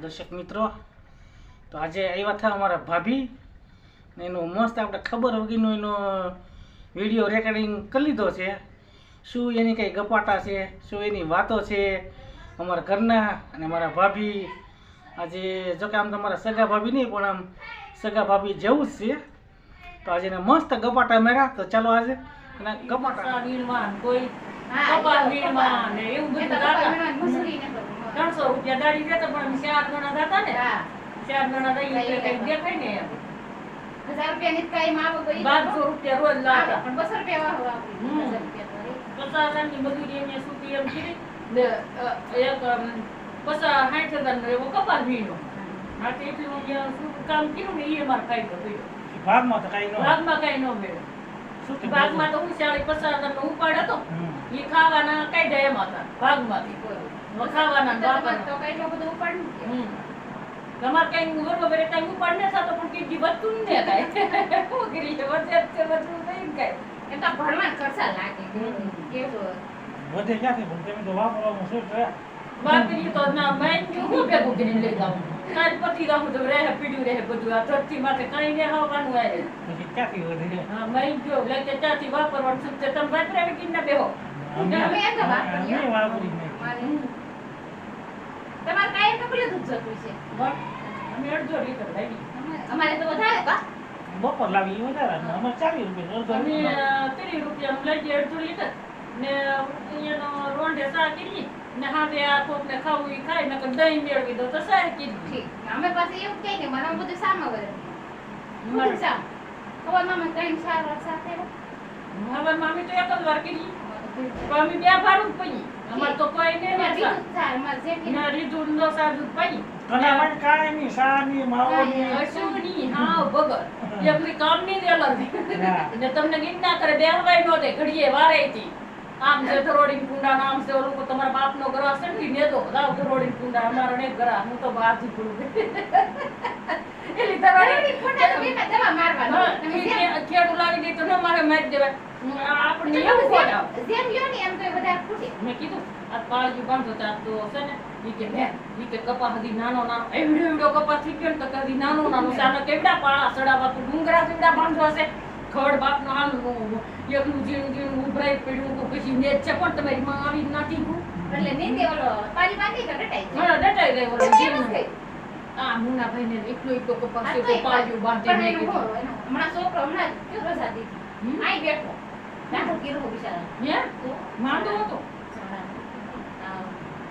દર્શક મિત્રો. તો આજે આવ્યા હતા અમારા ભાભી ને એનું મસ્ત આપણે ખબર વગરનો એનો વીડિયો રેકોર્ડિંગ કરી લીધો છે. શું એની કંઈ ગપાટા છે? શું એની વાતો છે? અમારા ઘરના અને મારા ભાભી. આજે જો કે આમ તમારા સગા ભાભી નહીં પણ આમ સગા ભાભી જેવું જ છે. તો આજે મસ્ત ગપાટા મેળા તો ચાલો આજે. એના ગપાટા. કપા કોઈ હા, કપા ને એવું બધું ને બધું. ત્રણસો રૂપિયા દાડી દેતા પણ ચાર ગણા દાતા ને. ચાર ગણા દઈએ દેખાય ને હજાર રૂપિયાની જ કાંઈ માં આવે બારસો રૂપિયા રોજ લાગે પણ બસો રૂપિયા વાળું રૂપિયા રે. પચાસ હજારની મજૂરી એને સૂતી એમ કીધી. ને અ, એક અમ, પચાસ સાઠ હજારનો એવો કપાસ વીણો. હા તો એટલું જે શું કામ કર્યું ને એ અમારે ફાયદો થયો ભાગમાં તો કાંઈ ન ભાગમાં કઈ ન મળ્યો. ભાગમાં તો હું ચાળી પચાસ હજારનો ઉપાડ હતો. એ ખાવાના કઈ જાય એમ હતા ભાગમાંથી. ખાવાના તો તમારે કાંઈ બધું ઉપાડવું તમારે કઈ બરોબર એ કઈ ઉપાડ ન થતો પણ કીધી વધતું ને કાંઈ. શું કરીએ? વધે છે, વધતું નહીં ને કાંઈ. એમ તો ભણવા ખર્ચા લાગે. હમ. કેવું વધે ક્યાંથી પણ તમે તો વાપરવાનું શું છે? બાકરી તો ના જો હું ભેગું કરીને લઈ જાઉં. કાલ પતી જાઉં તો રહે પીડ્યું રહે બધું. આ ધરતી માથે કાંઈ ને હવાનું આય. પછી ક્યાંથી વધે? હા, માઈન જો લઈ કે ત્યાંથી વાપરવાનું છે તે તમે વાપરાવી કે ના બેહો. અમે એમ તો વાપરીએ. વાપરી તમારે કાંઈ એટલું બધું દૂધ જતું છે? અમે અડધો લીટર લાવી. અમારે- અમારે તો વધારે કા? બપોર લાવી એ વધારે. અમે ચાલીસ રૂપિયા અડધો ત્રીસ રૂપિયા લઈએ અડધો લીટર. ને અહીંયાનો રોંઢે સા કરી ને હાથે આ કોકને ખાવું ઈ ખાય નકર દહીં મેળવી દો તો સારી કીધું. ઠીક. અમે પાસે એવું કહે કે મને બધું સામા વરે મારે- સામ? ખબરમાં ત્રણ ચાર વાર સાથે હવે મામી તો એક જ વાર કરી પણ અમે બે ભારું જ પડી. અમારે તો કોઈ ને ના રીધું નો સાદું પડી અને અમારે કાંઈ નહીં શા નહીં માવો નહીં કશું નહીં હા વગર એકલી કામની જ હા. ને તમને ગિન ના કરે બેહવાય નો દે ઘડીએ વારે થી આમ જે ધરોડી કુંડા નામ છે ઓલું તમારા બાપ નો ઘર હશે ને ને તો લાવ ધરોડી કુંડા અમારો ને ઘર હું તો બહારથી પડું એલી ધરોડી હા, ઈ ખે- ખેડૂ લાવી દે તો ન મારે મારી દેવાય. હું એમ તો બધા ખોટાવ મેં કીધું આ પાળજી બાંધો તાર તો છે ને ઈ કે બેન ઈ કે કપા હદી નાનો નાનો એવડો એવડો કપા થઈ ગયો ને તો કદી નાનો નાનો સાનો કેવડા પાળા સડાવા તો ડુંગરા જેવડા બાંધવા છે. ખડ બાપનો હાલ એકલું ઝીણું ઝીણું ઉભરાઈ પડ્યું પછી છે પણ તમારી માં આવી નાખી ગયું મારા ડટાઈ ગઈ ઓલો આ મુન્નાભાઈ ને એકલો એકલો કપા તો પાળ્યું બાંધી મેં હમણાં છોકરો હમણાં કેવો રજા દીધી. આઈ બેઠો. નાટો કીધું બિચારા હે? માંડો હતો?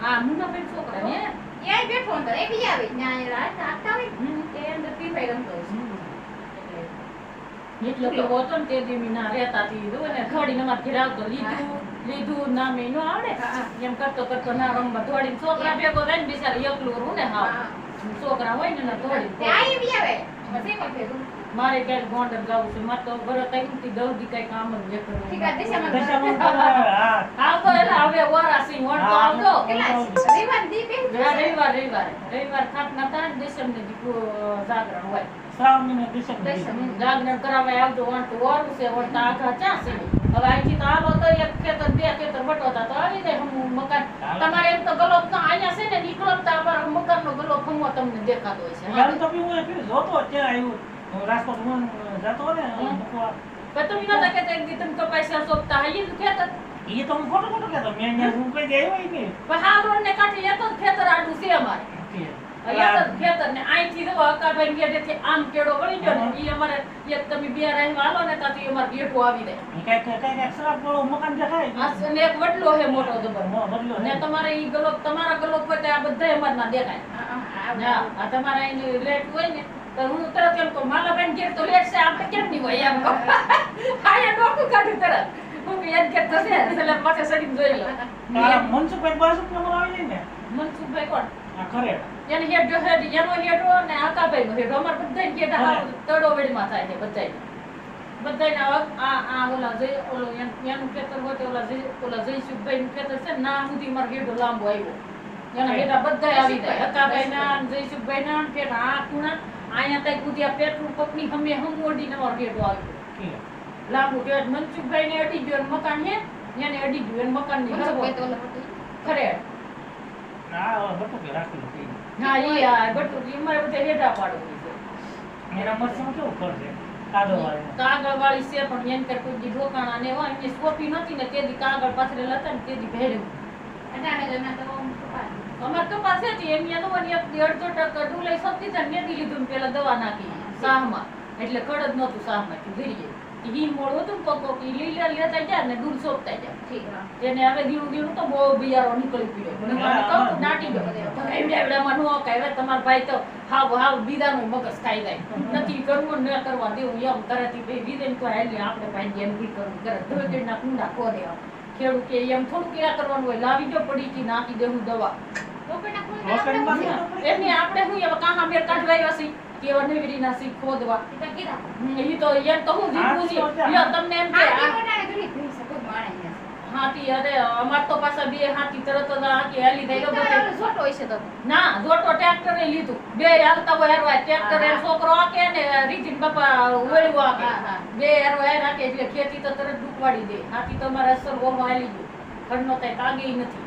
આ મુન્નાભાઈ છોકરા ને? એ બેઠો અંદર. એ બીજા આવે. ન્યાય રાત આપતા હોય. એ અંદર પીપાઈ રમતો હોય એટલે એટલો કેવો હતો ને તે દી મી ના રહેતા હતી જો ને થોડી નમાજ ઘેર આવતો લીધું લીધું ના મેં નો આવડે. એમ કરતો કરતો ના રમવા દોડીને છોકરા ભેગો થાય બિચારા એકલું ને હા. છોકરા હોય તે મારે ક્યારે ગોંડલ ગાવું છે મારે તો ભરત આવી થી કઈ કામ જ ન કરવું આવતો એટલે હવે વરાસી વણ તો આવતો રવિવાર દી રવિવાર રવિવાર. રવિવાર ખાટ ના થાય ને દેશમ ને દીકરો જાગરણ હોય. શ્રાવણ મહિને દશક દશક. કરાવવા આવજો વણ તો વારું છે વણ તો આઘા ચા છે? હવે અહીંથી તો આવો તો એક ખેતર બે ખેતર વટોતા તો આવી જાય હમું મકાન. તમારે એમ તો ગલોબ તો અહીંયા છે ને નીકળો તો અમારો મકાનનો ગલોબ હમો તમને દેખાતો હોય છે. તો હું એ જોતો ત્યાં આવ્યું. રાસ્તો હું જતો ને પણ તમે નતા કે એક દી તમે કપાસ્યા સોપતા હા ઈ ખેતર? એ તો હું ખોટું ખોટું કહેતો મેં હું કઈ આવ્યો નહીં. પણ હા રોડ ને કાંઠે એક જ ખેતર આડું છે અમારે. એક ખેતર ને અહીંથી જો અકાભાઈ ગેટેથી આમ કેળો વળી ગયો ને ઈ અમારે એક તમે બે રહેવા આલો ને ત્યાંથી અમારે ગેટો આવી જાય. એ કાંઈક- કાંઈક extra પેલો મકાન દેખાય? આ ને એક વડલો છે મોટો જબર હા, ને તમારે ઈ ગલોબ તમારા ગલોબ હોય આ બધા અમારે ના દેખાય આ- આ- ના આ તમારા એની લેટ હોય ને તો હું તરત એમ કહું માલાબેન ઘેર તો લેટ છે આપણે કેમ નહીં હોય? એમ કહું. હા એ ડોકું કાઢું તરત. હું છે એટલે માથે સડીને જોઈ લો. મનસુખભાઈ બાજુ કેમ આવી ને? મનસુખભાઈ કોણ? એને હેડ હેડ એનો હેડો અને આકાભાઈ નો હેડો. અમાર બધાય હેડ હાવ તડોવડીમાં થાય છે બધાય. બધાયને આ આ ઓલા જય ઓલો એન- ખેતર હોય તો ઓલા જય ઓલા જયસુખભાઈ નું ખેતર છે ના સુધી મારો હેડો લાંબો આવ્યો. એના બેટા બધાય આવી જાય. હકાભાઈ ના જયસુખભાઈ ના પેલા આ ખૂણા અહીંયા તઈ કુદિયા પેટ્રોલ પંપની હમે હમોડી નો રેટો આવ્યો. લાંબુ કે મનસુખભાઈ ને અડી ગયો ને મકાન હે એને અડી ગયું. મકાનની. ખરે. બધા રેટા કેવું કરશે કાગળ વાળી છે પણ એમ કર કોઈ ઢોકાણા ને હોય એમની સ્કોપી નથી ને કાગળ પાથરેલા હતા ને તેદી ભેળ્યું અટાણે તો એમાં તો આમ કપાય. અમાર તો પાસે હતી એમ એક અડધો ટકા ડુલાઈ છે ને લીધું પેલા દવા નાખી સાહમાં એટલે કડદ નતું નહોતું સાહમાં તું ઈ હતું પકો કે લીલા લેતા ગયા ને દૂર સોપતા ગયા. તેને હવે દીવું દીવું તો બહુ બિયારો નીકળી પડ્યો મને મને કહું તો દાટી ગયો. તો એવડે એવડામાં નો કહેવાય તમાર ભાઈ તો હાવ હાવ બીજાનું મગજ ખાઈ જાય નથી કરવું ન કરવા દેવું એમ તરત ઈ બીજે તો હાલી આપણે ભાઈ એમ બી કરવું. કરે ધોઈના કુંડા ખોરે ખેડૂત કે એમ થોડું ક્યાં કરવાનું હોય લાવી દો પડી કે નાખી દેવું દવા. એમની આપણે શું એવા કાહા મેર કાઢવાય હશે કેવા વિરીના સી ખોદવા એ તો કીધા. તો હું વિપુજી લ્યો તમને એમ કે આ- મોટાને ઘણી ઘણી સકો માણે. હાથી અરે અમાર તો પાછા બે હાથી તરત જ આ કે થઈ તો ગયો ઓલો હોય છે તો. ના જોટો ટ્રેક્ટરે લીધું બે હાલતા હોય હરવા ટ્રેક્ટર એ. છોકરો આકે ને રીતિન બાપા ઓળ્યું આકે હા, હા. બે હરવા એ રાખે એટલે ખેતી તો તરત ડૂબવાડી દે હાથી તો અમારા અસર ઓમ હાલી ગયું ઘરનો તે તાગે નથી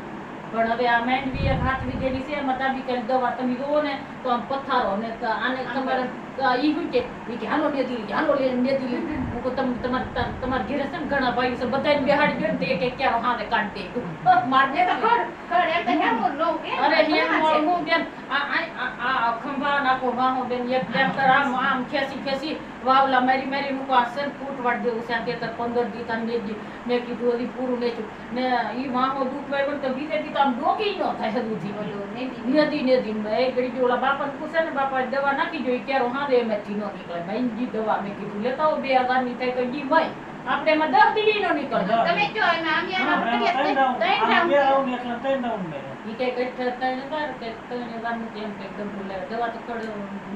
પણ હવે આ માંડવી એક હાથ વીધેલી છે મતા બી કરી દવા તમે જોવો ને તો આમ પથ્થારો ને આને તમારે તો ઈ શું કે ઈ કે હાલો ને દી હાલો લે ને દી હું કહું તમ તમાર તમાર ઘેરે છે ને ઘણા ભાઈ છે બધાને બેહાડી દે ને તે કે ક્યાં હાથે કાઢી દે માર એ તો ખડ, ખડ, એમ તો હેમું ન રહું કે. અરે હેમ મોળ હું બેન આ આ આ આ ખંભા નાખો વાહો બેન એક ટ્રેક્ટર આમ આમ ખેંચી ખેંચી વાવલા મારી મારી મૂકો આ સર ફૂટ વાળ દેવું છે આ તેતર પંદર દી તાન બે દી મેં કીધું હજી પૂરું નહીં થયું. ને ઈ વાહો દુખ વાય તો બીજે દી તો આમ ડોકી ન થાય હદુથી ઓલું નેદી. નદી નદી માં એક ઘડી જો ઓલા બાપાને પૂછે ને બાપા દવા નાખી જોઈ ક્યારો હારે એમાંથી ન નીકળે મેં જી દવા મેં કીધું લેતા બે હજારની થાય તો જી મય આપણે એમાં દસ દી નો નીકળે તમે જો એમાં આમ યાર કરીએ ત્રણ રાઉન્ડ. ત્રણ આમાં બે રાઉન્ડ. રાઉન્ડ એટલે ત્રણ રાઉન્ડ ઈ કે કઈ ત્રણ હજાર કે ત્રણ હજારનું કે એમ કંઈક ગમતું લે. દવા તો કડ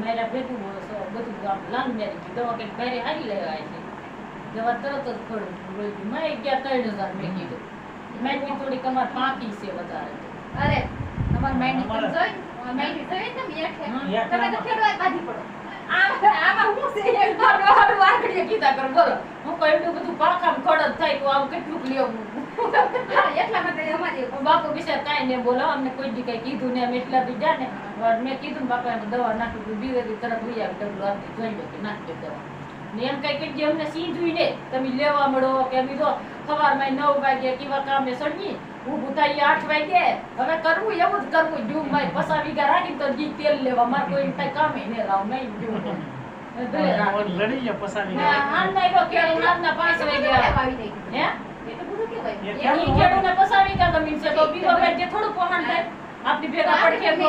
માર્યા ભેગું હોય, બધું આમ લાંગ મારી દવા કંઈક બારે હારી લેવાય છે. દવા તરત જ વળી મેં ગયા ત્રણ હજાર મેં કીધું. મેં કીધું થોડીક અમારે પાકી છે વધારે. અરે તમારી માઇન્ડ જોઈ માઇન્ડ જોઈ તમે યાર તમે તો ખેડવા બાજી પડો આમ હું છે કર, બોલો. અમને કોઈ દી કીધું ને અમે દી ને મેં કીધું ને બાપા દવા નાખી બીજે દી તરત લઈ આવી કે નાખી દવા ને એમ કઈ કઈ અમને સીધું ને તમે લેવા મળો કે બીજો સવારમાં નવ વાગે કેવા કામે સડીએ થાય આઠ વાગે. હવે કરવું એવું જ કરવું. જૂમ ભાઈ પસા વીઘા રાખી તો જી તેલ લેવા. મારે કોઈ કઈ કામે નહીં રાવ નહીં જૂમ લડી ગયા પસાવી ને આનના એવો રાતના પાંચ વાગે. આવી જાય હે? એટલે બધું કેવાય એ ઈ ખેડૂને પસાવી કા ગમીન છે તો બીજો ભાઈ જે થોડું પહોંચ થાય. આપણી ભેગા પડખે તો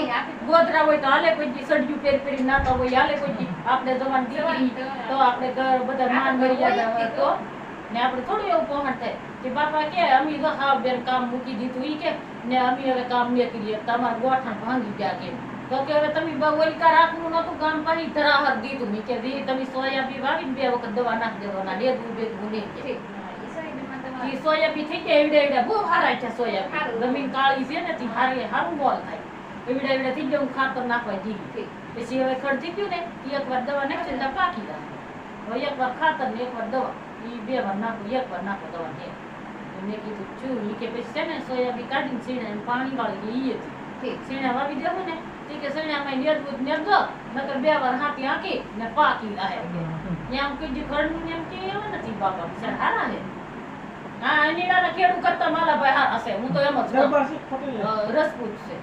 ગોધરા હોય તો હાલે કોઈ દી સડ્યું પેર પેરી નાતા હોય હાલે કોઈ આપણે જવાન દીકરી તો આપણે ઘર બધા માન તો ને આપણે થોડું એવું પહોંચ થાય. કે બાપા કે અમે તો હાવ બેન કામ મૂકી દીધું ઈ કે ને અમે હવે કામ નહીં કરીએ તમારા ગોઠણ ભાંગી ગયા કે. તો કે હવે તમે બહુ ઓલિકા રાખવું નતું ગામ પાણી ધરાહર દીધું. મી કે દી તમે સોયાબી વાવીને બે વખત દવા નાખ દેવાના લેદું બે ગુને કે. ઈ સોયાબીન થઈ જાય એવડે એવડે બહુ હારા છે સોયાબીન જમીન કાળી છે ને તી હારે હારું મોલ થાય. એવડે એવડે થઈ હું ખાતર નાખવા જીવી પછી હવે ખડતી ગયું ને ઈ એકવાર દવા નાખી ને પાકી જાય હવે એકવાર ખાતર ને એકવાર દવા. ઈ બે વાર નાખો એકવાર નાખો દવા ને. મેં કીધું ઈ કે પછી છે ને સોયાબીન કાઢીને સીણે એમ પાણી વાળી ઈ હતી. સીણા વાવી દેવું ને તે કે સીણામાં નેરવું જ નેરજો નકર બે વાર હાથી હાંકી ને પાકી જાય એમ કીધું ઘરનું એમ કે એવા નથી બાપા બિચારા હારા હે હા અનીડાના ખેડૂત કરતા માલાભાઈ હારા છે હું તો એમ જ રસપૂત છે.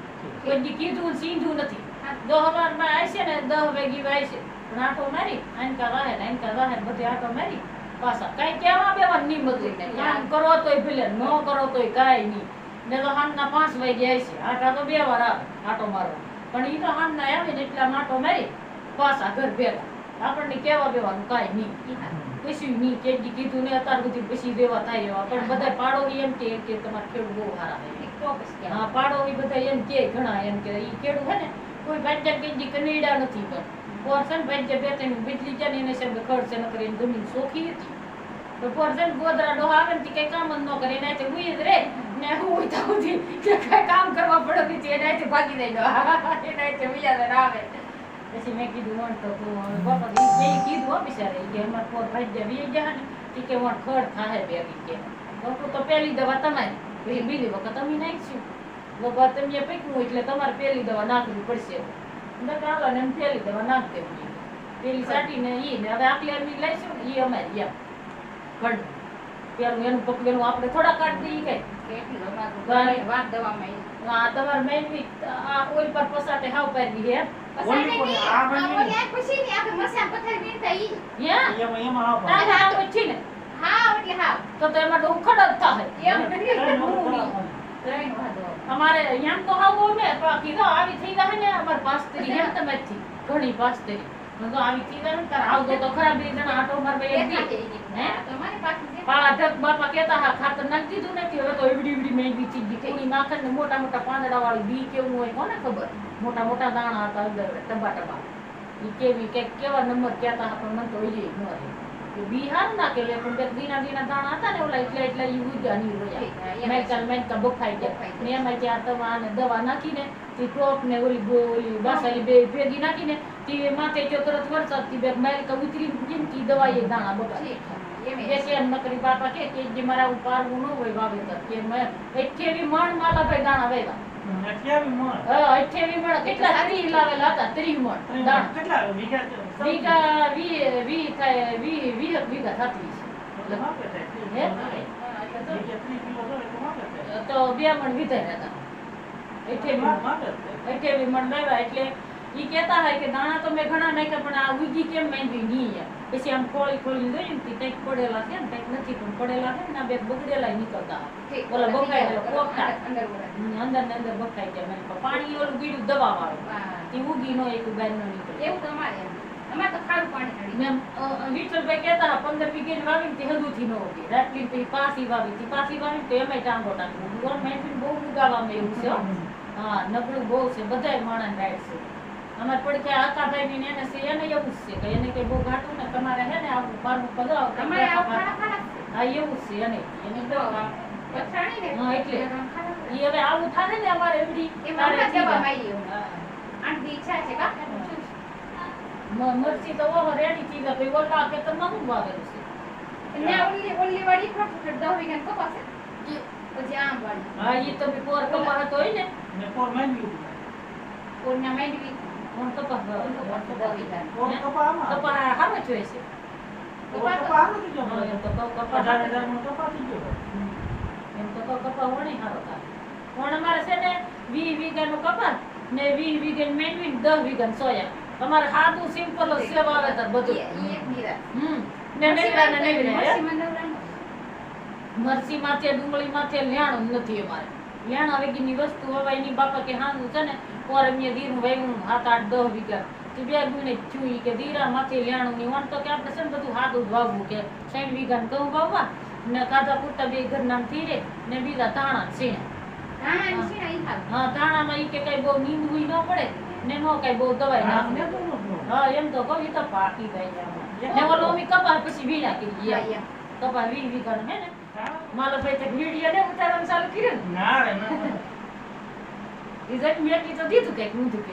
કોઈ કીધું સીંધું નથી. દહ હવારમાં આવશે ને દહ વેગી વાય છે પણ આટો મારી આનકા વાહે ને આનકા વાહે બધે આટો મારી. પાછા. કાંઈ કહેવા બેવા નહીં મજૂર ને કામ કરો તોય ભલે ન કરો તોય કાંઈ નહીં. ને તો હાંજના પાંચ વાગે આવશે. આટા તો બે વાર આવે આટો મારવા. પણ એ તો હાંજના આવે ને એટલા માટો મારી પાછા ઘર ભેગા. આપણને કહેવા બેવાનું કાંઈ નહીં. પછી નહીં. કે કીધું ને અત્યાર સુધી પછી દેવા થાય એવા. પણ બધા પાડો એમ કે કે તમારે ખેડૂત બહુ સારા હા પાડો એ બધા એમ કે ઘણા એમ કે એ ખેડૂત હે ને કોઈ ભાજ્યા કે જી કનેડા નથી પણ. કોર ભાઈ બે ત્રણ વીજળી ને એને છે ખર્ચ ન કરી જમીન સોખી હતી. તો પોર છે ગોદરા ડોહા આવે ને કઈ કામ જ ન કરે એના તે હુઈ જ રે. ને હું થાઉં છી કે કઈ કામ કરવા પડે કે એના તે ભાગી જાય. ડોહા એના હુઈ આવે ને આવે પછી મેં કીધું વણ તો તું બાપા ઈ કે કીધું બિચારે કે અમાર પોર ભાઈ જે વી ગયા ને કે વણ ખડ થાય બે કે બાપુ તો પહેલી દવા તમારી. બીજી વખત અમે નાખીશું. બાપા તમે પીકવું એટલે તમારે પહેલી દવા નાખવી પડશે. મેં કહ્યું, હાલો ને એમ પહેલી નાખ દેવું પેલી સાટીને ઈ ને હવે આટલી આટલી લઈશું ને ઈ અમારી એમ ખડ પેલું એનું પકવેલું આપણે થોડા કાઢી દઈએ કઈ. કેટલું અમારું ઘરે. ઘરે વાત દવામાં આવી. આ તમારે મેનવી આ ઓલ પર પસાટે હાવ પાડી હે. તો તો એમાં તો ઉખડ જ થાય એમ. અમારે અહીંયા તો આવું ને કીધો આવી થઈ જાય ને અમાર પાસ્તરી એમ તમે જ ઘણી પાસ પાસ્તરી. મને તો આવી થઈ જાય ને તારે આવતો તો ખરાબ રીતે આટો મારે એક હે? તમારી પાસે પાળા ઢગ બાપા કહેતા હા ખાતર નાખી દીધું નથી હવે તો એવડી એવડી મહેંગી ચીજ કુણી માખણ ને મોટા મોટા પાંદડા વાળી બી કેવું હોય કોને ખબર? મોટા મોટા દાણા હતા અંદર ટબા ટબા કેવી કે કેવા નંબર કહેતા હતા મને તો એ ન રહે કે બી હાર નાખે લે પણ કંઈક દીના દીના દાણા હતા ને ઓલા એટલે એટલે ઉગ્યા રોયા મેં ચાલ મેં તો બફાઈ ગયા. ગયા. ને એમાં ત્યાં દવા ને દવા નાખીને તી ટોપ ને ઓલી ગો- બાસાલી બે ભેગી નાખીને તી માથે જો તરત વરસાદથી બે મેલ તો ઉતરી જેમ તી દવા એ દાણા બગાડી ઠીક. એમ નકરી બાપા કે કે જે મારા ઉપાડવું ન હોય વાવેતર કે મેં મણ માલા ભાઈ દાણા વાવ્યા. અઠ્યાવી મણ? હા અઠ્યાવી મણ. કેટલા લાવેલા હતા મણ. દાણા. કેટલા વીઘા છે? વીઘા વી વી થાય વી વીસ વીઘા થતી એટલે માપે થાય. હે? હા, એટલે તો. છે તો બે મણ વિધાય હતા અઠ્યાવી મણ લાવ્યા એટલે ઈ કહેતા હોય કે દાણા તો મેં ઘણા નાખ્યા પણ આ ઉગી કેમ માંડી નહીં. પછી આમ ખોલી ખોલી જોઈએ ને કંઈક પડેલા છે ને કંઈક નથી પણ પડેલા છે ને આ બે બગડેલા નીકળતા ઓલા પોપટા. અંદર ને અંદર બફાઈ ગયા મને પાણી ઓલું ગીડું દવા વાળું. એ ઉગી નો એક બેન નો નીકળે એવું તો અમારે એમ. અમારે તો ખારું પાણી ચડી મેં અ, અ, વિઠ્ઠલભાઈ કહેતા પંદર વીઘે વાવી તે હદુથી ન ઉગી રાટલી પછી પાસી વાવી તી પાસી વાવી તો એમાંય ટાંગો ટાંગો ગવર્મેન્ટ બહુ ઉગાવામાં એવું છે હા નબળું બહુ છે બધાય માણસ રાઈટ છે અમારે પડખે આકાભાઈ ને એને છે એને એવું જ છે કે એને કઈ બહુ ઘાટું ને તમારે હે ને આવું મારું પગાવ. હા એવું જ છે એને એને તો હા, એટલે. હવે આવું થાય ને અમારે એવડી એમાં જીવા. ઈચ્છા છે કા? મરચી તો ઓહો રેડી થઈ જાય પછી ઓલા તો શું વાવેલું છે ને ઓલી ઓલી વાળી પ્રોફેસર દહ વીઘાની કપાસ છે. પછી આમ વાળી. હા ઈ તો બી પોર કપા હતો હોય ને ને પોર માંડવી ઊભી. ઓલના માંડવી. કોણ કપા દહ વીઘાની. પોર કપા આમાં. કપા હારો જ હોય છે પોર કપા આનો થઈ ગયો હા, એમ તો મને. કહું કપા અઢાર હજાર મણ કપા થઈ ગયો. એમ તો કહું કપા વણી હારો થાય પણ અમારે છે ને વીસ વીઘાનું કપા ને વીસ વીઘાની મેંડવી ને દસ વીઘાનું સોયા તમારે સાદું સિમ્પલ જ આવે તો બધું. હમ. ને નેવડા ને નવરાનું. મરચી માથે ડુંગળી માથે લેણું નથી અમારે. લેણા વેગીની વસ્તુ હવે ની બાપા કે હાનું છે ને પોર એમને દીરું સાત આઠ દસ વીઘા. તે બે ગુણે ચૂઈ કે દીરા માથે લેણું ની વણ તો કે આપણે છે ને બધું હાદું વાવવું કે સાઈઠ વીઘા ઘઉં વાવવા ને કાધા પૂરતા બે ઘર ઘરના થીરે ને બીજા તાણા છે. હા. તાણામાં ઈ કે કઈ બહુ નીંદવું ન પડે. ને નો કઈ બહુ દવાઈ નહોતું. હા એમ તો કહું તો પાકી જાય છે ને ઓલો અમે કપાસ પછી વીણા કરી એમ. કપાસ વી વીઘાનું હે ને હા. માલભાઈ તે વીડિયો ને ઉતારવાનું ચાલુ કર્યું ને રે ના. રિઝલ્ટ મેળવી તો દીધું કંઈક ઊંધું.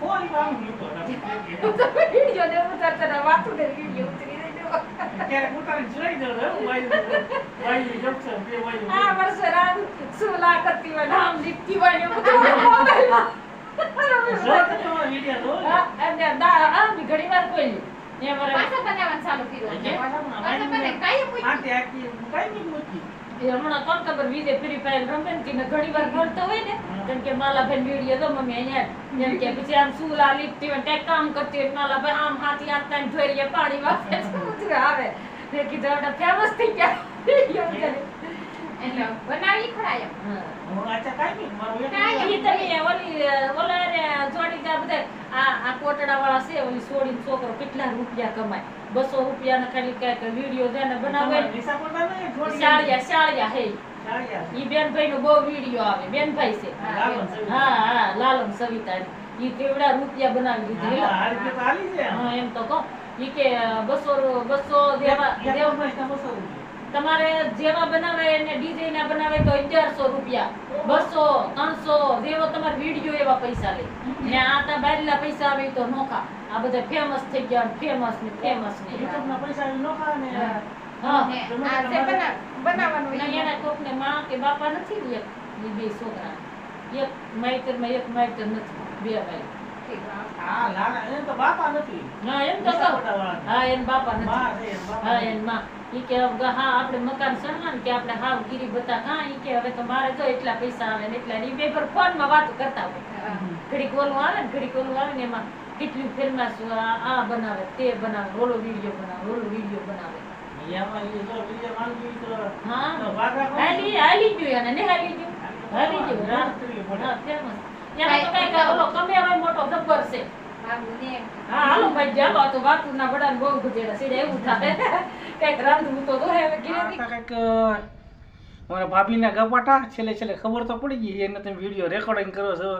કોઈ કામ નહોતું. હું તો વીડિયો ને ઉતારતા ને વાતું ને વીડિયો ઉતરી ગયો. ક્યારેક ઉતારીને જોઈ હે, વાયુ વાયુ જપશે, બે વાયુ. આ વર્ષે રાત સુલા કરતી હોય નામ લીખતી હોય ને બધું ઘણી વાર કોઈ નહીં. પાછા બનાવવાનું ચાલુ કર્યું. હમણાં કોણ ખબર ફ્રી ફાયર રમે ને તેને ઘણી વાર હોય ને જેમ કે માલાભાઈ વીડિયો તો મમ્મી અહીંયા જેમ કે પછી આમ આ લીપતી હોય કામ કરતી હોય માલાભાઈ આમ હાથી હાથતા ને જોઈ પાણી વાપરે છે, આવે મેં કીધું આપણે ફેમસ થઈ ગયા એટલે બનાવી ખરા એમ. હા. છોકરો કેટલા રૂપિયા કમાય? બસો રૂપિયા ખાલી કંઈક વીડિયો છે ને બનાવે. હે. ઈ બેનભાઈ નો બહુ વીડિયો આવે. બેનભાઈ છે. લાલન સવિતા. હા હા લાલમ સવિતા ઈ કેવડા રૂપિયા બનાવી દીધી. હા એમ. તો કહો. ઈ કે બસો બસો દેવા દેવા બસો રૂપિયા. તમારે જેવા બનાવે એને ડીજે ના બનાવે તો અગિયારસો રૂપિયા. બસો ત્રણસો જેવો તમારે વીડિયો એવા પૈસા લે. ને આ તા બારેલા પૈસા આવે તો નોખા. આ બધા ફેમસ થઈ ગયા ફેમસ ને ફેમસ ને. યુટ્યુબના પૈસા નોખા ને હા. આ જે બના- બનાવવાનું ના, એના કોકને માં કે બાપા નથી ને એક બે છોકરા. એક માઈતરમાં એક માઈતર નથી બે ભાઈ. તો તો માં માં. આપણે મકાન સન્માન કે આપણે હાવ ગીરી બતા હા ઈ કે હવે તો મારે જો એટલા પૈસા આવે ને એટલા ઈ બે પર ફોનમાં વાતો કરતા હોય. હા. ઘડીક આવે ને ઘડીક ઓલું આવે ને એમાં કેટલી ફેરમાશ આ બનાવે તે બનાવે ઓલો વીડિયો બનાવે ઓલો વીડિયો બનાવે. તો હા. તો? હાલી ગયું ને હાલી ગયું. હાલી ગયું ફેમસ એમાં તો કંઈક ઓલો મોટો છે. હા હાલો ભાઈ આ તો બહુ સીધે એવું થાય. કંઈક રાંધવું તો તો હવે આ કંઈક મારા ભાભીના ગપાટા છેલ્લે છેલ્લે ખબર તો પડી ગઈ એને તમે વીડિયો રેકોર્ડિંગ કરો છો.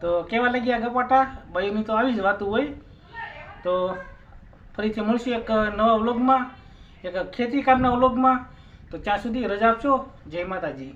તો કેવા લાગ્યા ગપાટા? ભાઈની તો આવી જ વાતું હોય. તો ફરીથી મળશું એક નવા વ્લોગમાં એક ખેતી કામના વ્લોગમાં. તો ત્યાં સુધી રજા આપશો જય માતાજી.